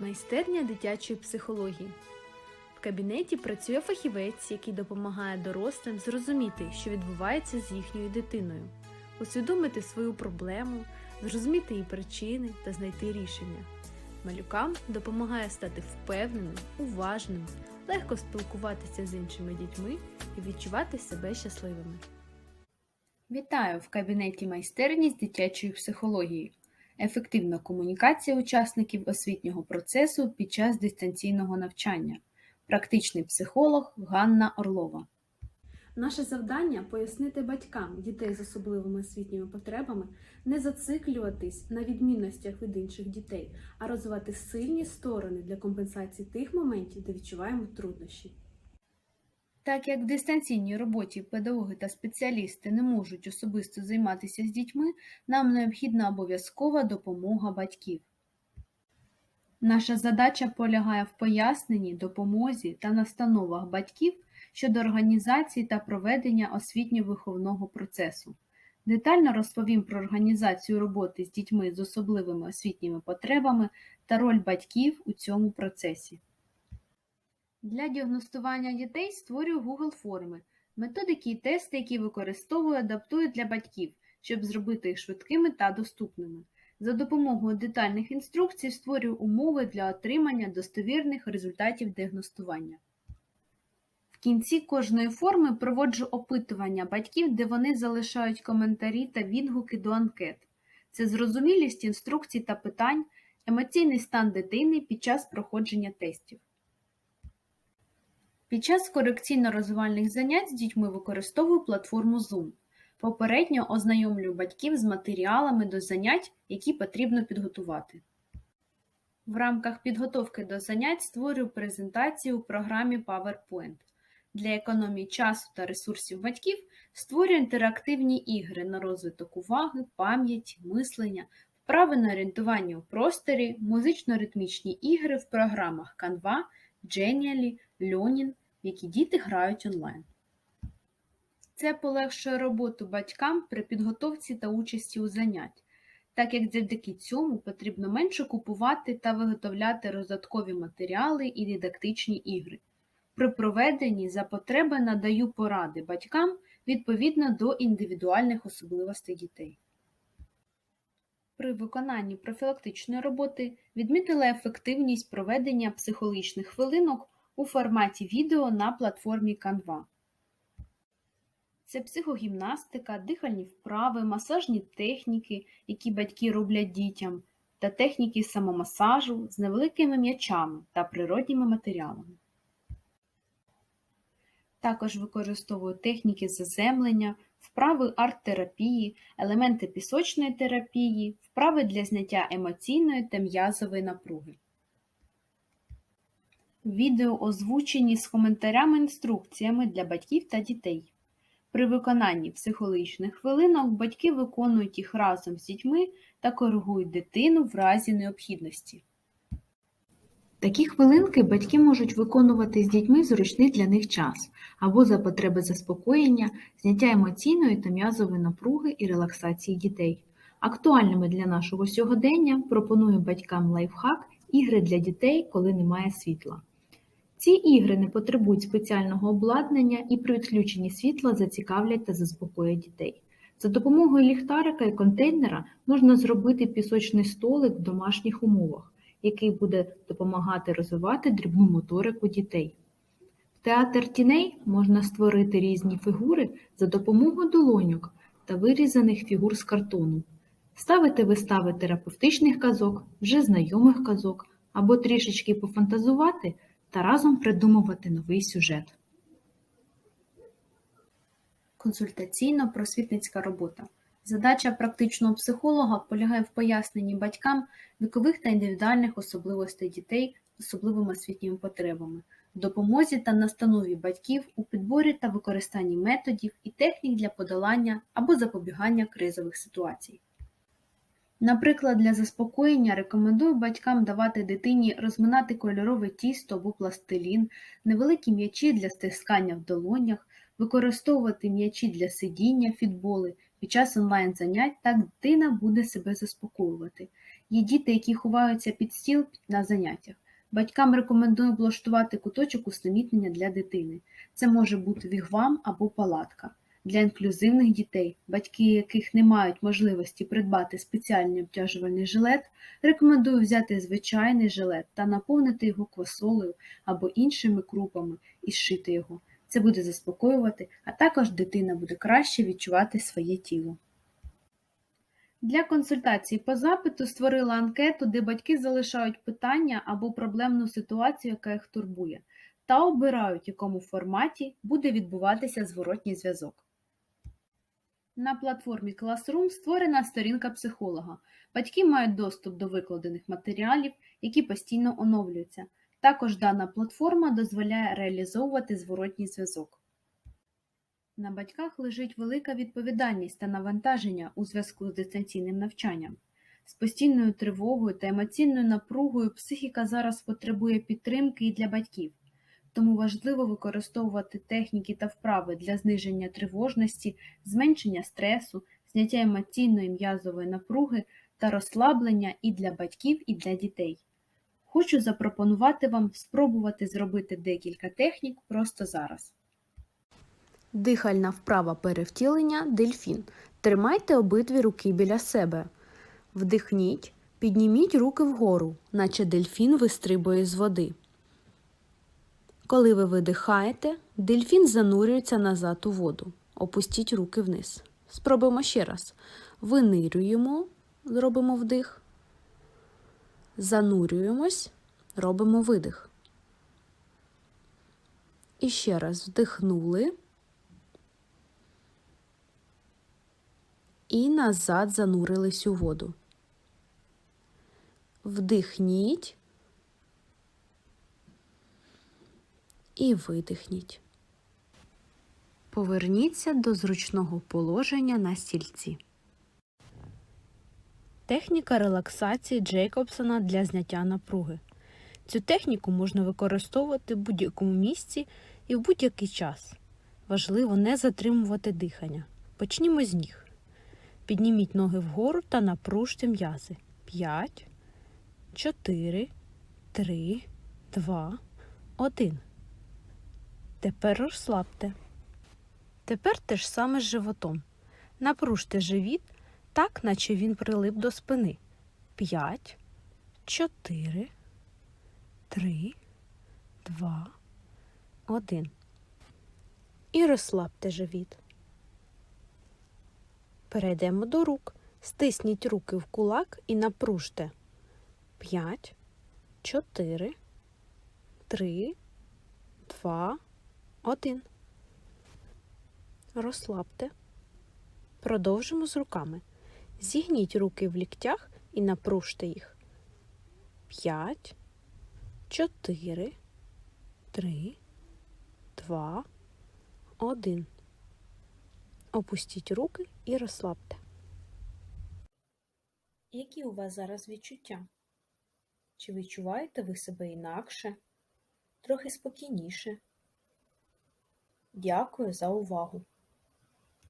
Майстерня дитячої психології. В кабінеті працює фахівець, який допомагає дорослим зрозуміти, що відбувається з їхньою дитиною, усвідомити свою проблему, зрозуміти її причини та знайти рішення. Малюкам допомагає стати впевненим, уважним, легко спілкуватися з іншими дітьми і відчувати себе щасливими. Вітаю в кабінеті майстерні з дитячої психології. Ефективна комунікація учасників освітнього процесу під час дистанційного навчання. Практичний психолог Ганна Орлова. Наше завдання пояснити батькам дітей з особливими освітніми потребами не зациклюватись на відмінностях від інших дітей, а розвивати сильні сторони для компенсації тих моментів, де відчуваємо труднощі. Так як в дистанційній роботі педагоги та спеціалісти не можуть особисто займатися з дітьми, нам необхідна обов'язкова допомога батьків. Наша задача полягає в поясненні, допомозі та настановах батьків щодо організації та проведення освітньо-виховного процесу. Детально розповім про організацію роботи з дітьми з особливими освітніми потребами та роль батьків у цьому процесі. Для діагностування дітей створюю Google форми, методики і тести, які використовую, адаптую для батьків, щоб зробити їх швидкими та доступними. За допомогою детальних інструкцій створюю умови для отримання достовірних результатів діагностування. В кінці кожної форми проводжу опитування батьків, де вони залишають коментарі та відгуки до анкет. Це зрозумілість інструкцій та питань, емоційний стан дитини під час проходження тестів. Під час корекційно-розвивальних занять з дітьми використовую платформу Zoom. Попередньо ознайомлюю батьків з матеріалами до занять, які потрібно підготувати. В рамках підготовки до занять створюю презентацію у програмі PowerPoint. Для економії часу та ресурсів батьків створюю інтерактивні ігри на розвиток уваги, пам'яті, мислення, вправи на орієнтування у просторі, музично-ритмічні ігри в програмах Canva, Genially, Learning, які діти грають онлайн. Це полегшує роботу батькам при підготовці та участі у занять, так як завдяки цьому потрібно менше купувати та виготовляти роздаткові матеріали і дидактичні ігри. При проведенні за потреби надаю поради батькам відповідно до індивідуальних особливостей дітей. При виконанні профілактичної роботи відмітила ефективність проведення психологічних хвилинок у форматі відео на платформі Canva. Це психогімнастика, дихальні вправи, масажні техніки, які батьки роблять дітям, та техніки самомасажу з невеликими м'ячами та природніми матеріалами. Також використовую техніки заземлення, вправи арт-терапії, елементи пісочної терапії, вправи для зняття емоційної та м'язової напруги. Відео озвучені з коментарями-інструкціями для батьків та дітей. При виконанні психологічних хвилинок батьки виконують їх разом з дітьми та коригують дитину в разі необхідності. Такі хвилинки батьки можуть виконувати з дітьми зручний для них час або за потреби заспокоєння, зняття емоційної та м'язової напруги і релаксації дітей. Актуальними для нашого сьогодення пропоную батькам лайфхак ігри для дітей, коли немає світла. Ці ігри не потребують спеціального обладнання і при відключенні світла зацікавлять та заспокоять дітей. За допомогою ліхтарика і контейнера можна зробити пісочний столик в домашніх умовах, який буде допомагати розвивати дрібну моторику дітей. В театр тіней можна створити різні фігури за допомогою долоньок та вирізаних фігур з картону, ставити вистави терапевтичних казок, вже знайомих казок або трішечки пофантазувати та разом придумувати новий сюжет. Консультаційно-просвітницька робота. Задача практичного психолога полягає в поясненні батькам вікових та індивідуальних особливостей дітей з особливими освітніми потребами, допомозі та настанові батьків у підборі та використанні методів і технік для подолання або запобігання кризових ситуацій. Наприклад, для заспокоєння рекомендую батькам давати дитині розминати кольорове тісто або пластилін, невеликі м'ячі для стискання в долонях, використовувати м'ячі для сидіння, фітболи. Під час онлайн-занять так дитина буде себе заспокоювати. Є діти, які ховаються під стіл на заняттях. Батькам рекомендую облаштувати куточок усамітнення для дитини. Це може бути вігвам або палатка. Для інклюзивних дітей, батьки яких не мають можливості придбати спеціальний обтяжувальний жилет, рекомендую взяти звичайний жилет та наповнити його квасолею або іншими крупами і зшити його. Це буде заспокоювати, а також дитина буде краще відчувати своє тіло. Для консультації по запиту створила анкету, де батьки залишають питання або проблемну ситуацію, яка їх турбує, та обирають, в якому форматі буде відбуватися зворотній зв'язок. На платформі Classroom створена сторінка психолога. Батьки мають доступ до викладених матеріалів, які постійно оновлюються. Також дана платформа дозволяє реалізовувати зворотній зв'язок. На батьках лежить велика відповідальність та навантаження у зв'язку з дистанційним навчанням. З постійною тривогою та емоційною напругою психіка зараз потребує підтримки і для батьків, тому важливо використовувати техніки та вправи для зниження тривожності, зменшення стресу, зняття емоційної м'язової напруги та розслаблення і для батьків, і для дітей. Хочу запропонувати вам спробувати зробити декілька технік просто зараз. Дихальна вправа перевтілення дельфін. Тримайте обидві руки біля себе. Вдихніть, підніміть руки вгору, наче дельфін вистрибує з води. Коли ви видихаєте, дельфін занурюється назад у воду. Опустіть руки вниз. Спробуємо ще раз. Винирюємо, робимо вдих. Занурюємось, робимо видих. І ще раз вдихнули. і назад занурились у воду. Вдихніть і видихніть. Поверніться до зручного положення на стільці. Техніка релаксації Джейкобсона для зняття напруги. Цю техніку можна використовувати в будь-якому місці і в будь-який час. Важливо не затримувати дихання. Почнімо з ніг. Підніміть ноги вгору та напружте м'язи. 5, 4, 3, 2, 1. Тепер розслабте. Тепер те ж саме з животом. Напружте живіт так, наче він прилип до спини. 5, 4, 3, 2, 1. І розслабте живіт. Перейдемо до рук. Стисніть руки в кулак і напружте. 5, 4, 3, 2, 1. Розслабте. Продовжимо з руками. Зігніть руки в ліктях і напружте їх. 5, 4, 3, 2, 1. Опустіть руки і розслабте. Які у вас зараз відчуття? Чи відчуваєте ви себе інакше, трохи спокійніше? Дякую за увагу!